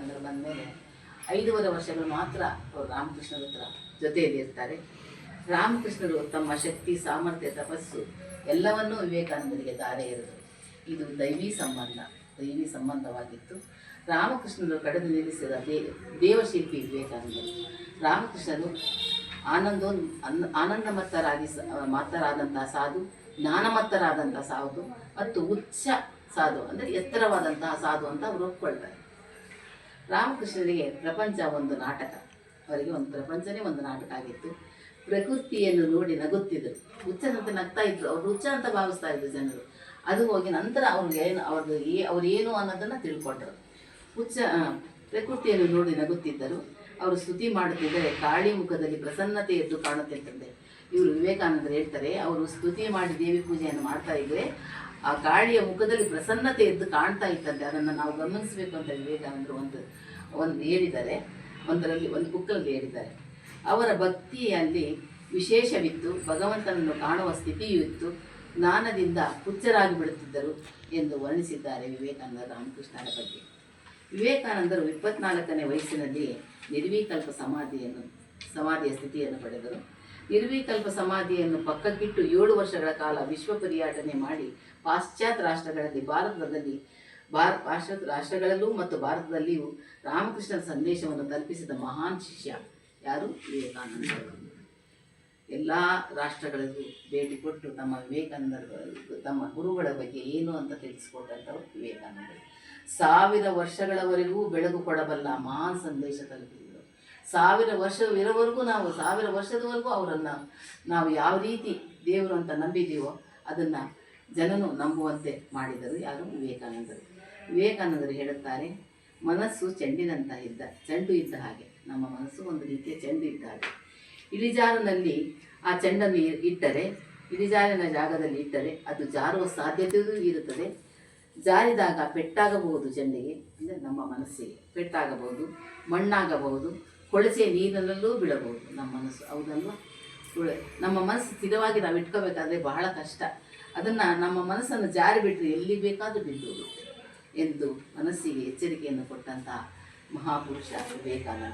ವಿವೇಕಾನಂದರು ಬಂದ ಮೇಲೆ ಐದೂವರೆ ವರ್ಷಗಳು ಮಾತ್ರ ಅವರು ರಾಮಕೃಷ್ಣರ ಹತ್ರ ಜೊತೆಯಲ್ಲಿ ಇರ್ತಾರೆ. ರಾಮಕೃಷ್ಣರು ತಮ್ಮ ಶಕ್ತಿ, ಸಾಮರ್ಥ್ಯ, ತಪಸ್ಸು ಎಲ್ಲವನ್ನೂ ವಿವೇಕಾನಂದರಿಗೆ ದಾರೆ ಇರೋದು ಇದು ದೈವಿ ಸಂಬಂಧ, ದೈವಿ ಸಂಬಂಧವಾಗಿತ್ತು. ರಾಮಕೃಷ್ಣರು ಕಡೆದು ನಿಲ್ಲಿಸಿದ ದೇ, ದೇವಶಿಲ್ಪಿ ವಿವೇಕಾನಂದರು. ರಾಮಕೃಷ್ಣರು ಆನಂದೋ ಆನಂದ ಆನಂದಮತ್ತರಾಗಿ ಸ ಮತ್ತರಾದಂತಹ ಸಾಧು ಜ್ಞಾನಮತ್ತರಾದಂತಹ ಸಾಧು ಮತ್ತು ಉಚ್ಚ ಸಾಧು, ಅಂದರೆ ಎತ್ತರವಾದಂತಹ ಸಾಧು ಅಂತ ಅವರು ಒಪ್ಕೊಳ್ತಾರೆ. ರಾಮಕೃಷ್ಣರಿಗೆ ಪ್ರಪಂಚ ಒಂದು ನಾಟಕ. ಅವರಿಗೆ ಒಂದು ಪ್ರಪಂಚನೇ ಒಂದು ನಾಟಕ ಆಗಿತ್ತು. ಪ್ರಕೃತಿಯನ್ನು ನೋಡಿ ನಗುತ್ತಿದ್ದರು. ಹುಚ್ಚನಂತೆ ನಗ್ತಾ ಇದ್ರು. ಅವ್ರು ಹುಚ್ಚ ಅಂತ ಭಾವಿಸ್ತಾ ಇದ್ರು ಜನರು. ಅದು ಹೋಗಿ ನಂತರ ಅವ್ರಿಗೆ ಏನು ಅವ್ರದ್ದು ಏ, ಅವ್ರು ಏನು ಅನ್ನೋದನ್ನು ತಿಳ್ಕೊಂಡ್ರು. ಹುಚ್ಚ ಪ್ರಕೃತಿಯನ್ನು ನೋಡಿ ನಗುತ್ತಿದ್ದರು. ಅವರು ಸ್ತುತಿ ಮಾಡುತ್ತಿದ್ದರೆ, ಕಾಳಿ ಮುಖದಲ್ಲಿ ಪ್ರಸನ್ನತೆ ಎದ್ದು ಕಾಣುತ್ತಿರ್ತದೆ. ಇವರು ವಿವೇಕಾನಂದರು ಹೇಳ್ತಾರೆ, ಅವರು ಸ್ತುತಿ ಮಾಡಿ ದೇವಿ ಪೂಜೆಯನ್ನು ಮಾಡ್ತಾ ಇದ್ರೆ, ಆ ಗಾಳಿಯ ಮುಖದಲ್ಲಿ ಪ್ರಸನ್ನತೆ ಎದ್ದು ಕಾಣ್ತಾ ಇತ್ತಂತೆ. ಅದನ್ನು ನಾವು ಗಮನಿಸಬೇಕು ಅಂತ ವಿವೇಕಾನಂದರು ಒಂದು ಒಂದು ಹೇಳಿದ್ದಾರೆ. ಒಂದರಲ್ಲಿ ಒಂದು ಬುಕ್ಕಲ್ಲಿ ಹೇಳಿದ್ದಾರೆ. ಅವರ ಭಕ್ತಿಯಲ್ಲಿ ವಿಶೇಷವಿತ್ತು, ಭಗವಂತನನ್ನು ಕಾಣುವ ಸ್ಥಿತಿಯೂ ಇತ್ತು. ಜ್ಞಾನದಿಂದ ಹುಚ್ಚರಾಗಿ ಬಿಡುತ್ತಿದ್ದರು ಎಂದು ವರ್ಣಿಸಿದ್ದಾರೆ ವಿವೇಕಾನಂದ ರಾಮಕೃಷ್ಣರ ಬಗ್ಗೆ. ವಿವೇಕಾನಂದರು ಇಪ್ಪತ್ನಾಲ್ಕನೇ ವಯಸ್ಸಿನಲ್ಲಿ ನಿರ್ವಿಕಲ್ಪ ಸಮಾಧಿಯನ್ನು, ಸಮಾಧಿಯ ಸ್ಥಿತಿಯನ್ನು ಪಡೆದರು. ನಿರ್ವಿಕಲ್ಪ ಸಮಾಧಿಯನ್ನು ಪಕ್ಕಕ್ಕಿಟ್ಟು ಏಳು ವರ್ಷಗಳ ಕಾಲ ವಿಶ್ವ ಪರ್ಯಟನೆ ಮಾಡಿ ಪಾಶ್ಚಾತ್ಯ ರಾಷ್ಟ್ರಗಳಲ್ಲಿ ಭಾರತದಲ್ಲಿ ಭಾರ, ಪಾಶ್ಚಾತ್ಯ ರಾಷ್ಟ್ರಗಳಲ್ಲೂ ಮತ್ತು ಭಾರತದಲ್ಲಿಯೂ ರಾಮಕೃಷ್ಣನ ಸಂದೇಶವನ್ನು ತಲುಪಿಸಿದ ಮಹಾನ್ ಶಿಷ್ಯ ಯಾರು? ವಿವೇಕಾನಂದರು ಎಲ್ಲ ರಾಷ್ಟ್ರಗಳಿಗೂ ಭೇಟಿ ಕೊಟ್ಟು ತಮ್ಮ ವಿವೇಕಾನಂದರು, ತಮ್ಮ ಗುರುಗಳ ಬಗ್ಗೆ ಏನು ಅಂತ ತಿಳಿಸಿಕೊಟ್ಟಂಥವ್ರು ವಿವೇಕಾನಂದರು. ಸಾವಿರ ವರ್ಷಗಳವರೆಗೂ ಬೆಳಗು ಕೊಡಬಲ್ಲ ಮಹಾನ್ ಸಂದೇಶ ತಲುಪಿದರು. ಸಾವಿರ ವರ್ಷವಿರೋವರೆಗೂ ನಾವು ಸಾವಿರ ವರ್ಷದವರೆಗೂ ಅವರನ್ನು ನಾವು ಯಾವ ರೀತಿ ದೇವರು ಅಂತ ನಂಬಿದ್ದೀವೋ ಅದನ್ನು ಜನನು ನಂಬುವಂತೆ ಮಾಡಿದರು ಯಾರು? ವಿವೇಕಾನಂದರು. ವಿವೇಕಾನಂದರು ಹೇಳುತ್ತಾರೆ, ಮನಸ್ಸು ಚೆಂಡಿನಂತ ಇದ್ದ, ಚೆಂಡು ಇದ್ದ ಹಾಗೆ, ನಮ್ಮ ಮನಸ್ಸು ಒಂದು ರೀತಿಯ ಚೆಂಡು ಇದ್ದ ಹಾಗೆ. ಇಳಿಜಾರಿನಲ್ಲಿ ಆ ಚೆಂಡನ್ನು ಇಟ್ಟರೆ, ಇಳಿಜಾರಿನ ಜಾಗದಲ್ಲಿ ಇಟ್ಟರೆ ಅದು ಜಾರುವ ಸಾಧ್ಯತೆಯೂ ಇರುತ್ತದೆ. ಜಾರಿದಾಗ ಪೆಟ್ಟಾಗಬಹುದು ಚೆಂಡಿಗೆ, ಅಂದರೆ ನಮ್ಮ ಮನಸ್ಸಿಗೆ ಪೆಟ್ಟಾಗಬಹುದು, ಮಣ್ಣಾಗಬಹುದು ಕೊಳಚೆ ನೀರಿನಲ್ಲೂ ಬಿಡಬಹುದು ನಮ್ಮ ಮನಸ್ಸು, ಹೌದಲ್ವಾ? ನಮ್ಮ ಮನಸ್ಸು ಸ್ಥಿರವಾಗಿ ನಾವು ಇಟ್ಕೋಬೇಕಾದ್ರೆ ಬಹಳ ಕಷ್ಟ. ಅದನ್ನು ನಮ್ಮ ಮನಸ್ಸನ್ನು ಜಾರಿ ಬಿಟ್ಟರೆ ಎಲ್ಲಿ ಬೇಕಾದರೂ ಬಿದ್ದು ಎಂದು ಮನಸ್ಸಿಗೆ ಎಚ್ಚರಿಕೆಯನ್ನು ಕೊಟ್ಟಂತಹ ಮಹಾಪುರುಷ ವಿವೇಕಾನಂದ.